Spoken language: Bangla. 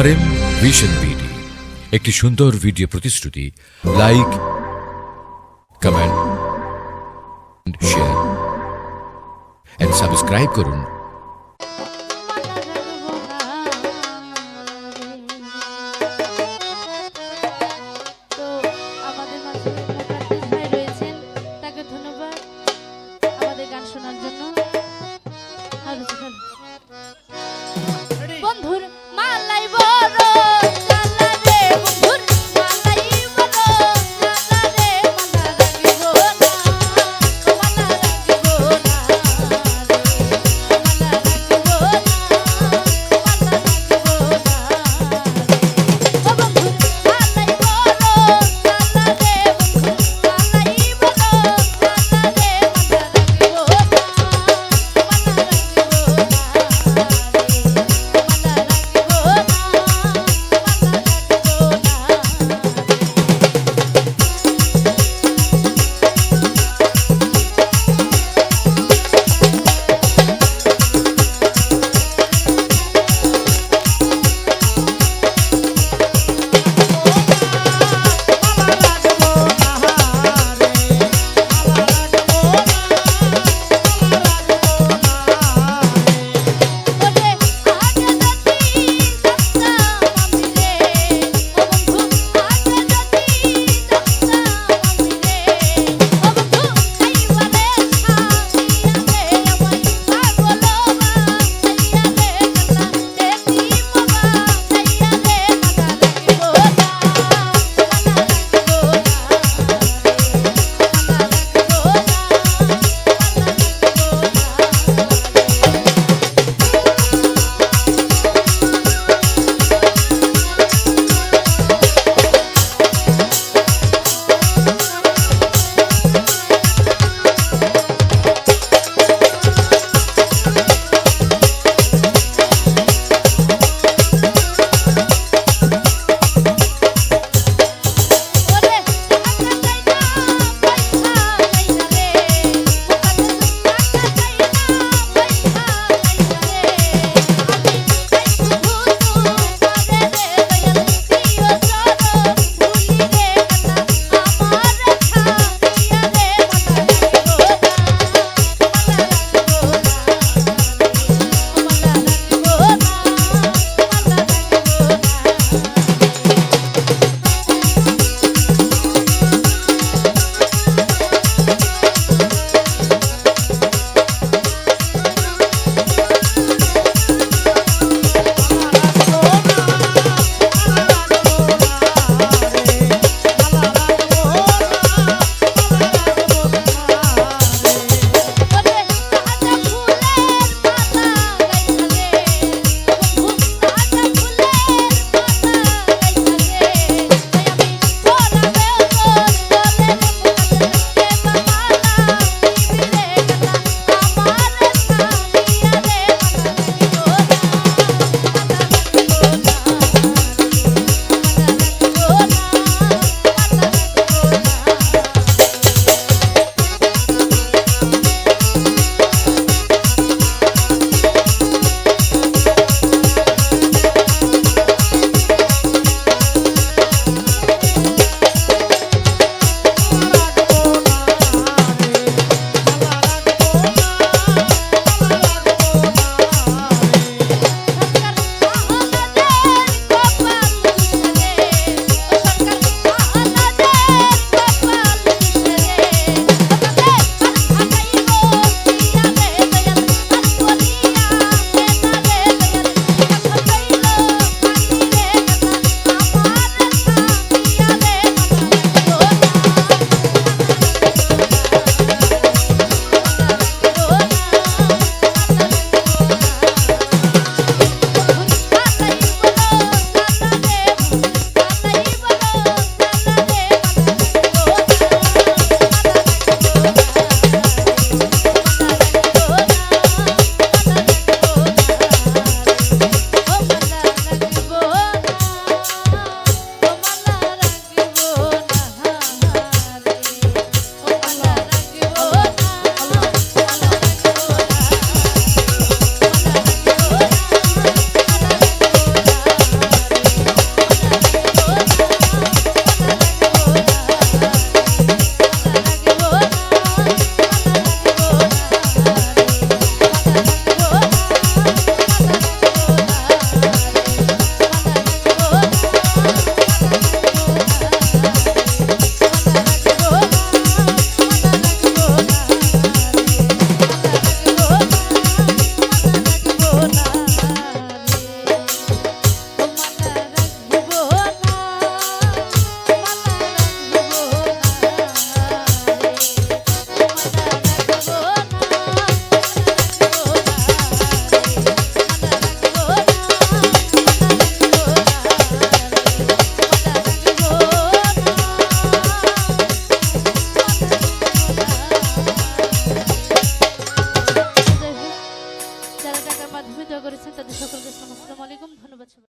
আর এম ভিশন বিডি একটি সুন্দর ভিডিও প্রতিশ্রুতি like comment share and subscribe করুন